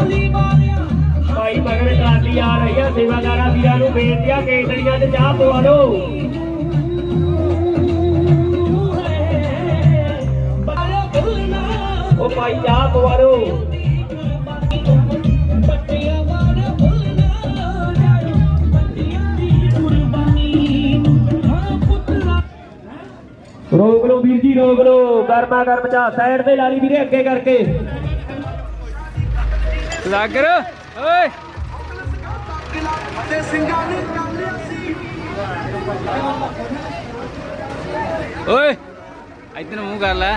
ਭਾਈ ਮਗਰ ਟਰਾਲੀ ਆ ਰਹੀ ਆ ਸੇਵਾਦਾਰਾਂ ਵੀਰਾਂ ਨੂੰ ਬੇਨਤੀ ਆ ਚਾਹ ਪਵਾ ਲਓ ਉਹ ਭਾਈ ਚਾਹ ਪਵਾ ਰੋਕ ਲਓ ਵੀਰ ਜੀ ਰੋਕ ਲਓ। ਗਰਮਾ ਗਰਮ ਚਾ ਸਾਈਡ ਤੇ ਲਾ ਲਈ ਵੀਰੇ ਅੱਗੇ ਕਰਕੇ। ਲਾਗਰ ਓਏ। ਤੇ ਸਿੰਘਾਂ ਨੇ ਕਰ ਲਿਆ ਸੀ। ਓਏ ਇਧਰ ਮੂੰਹ ਕਰ ਲੈ।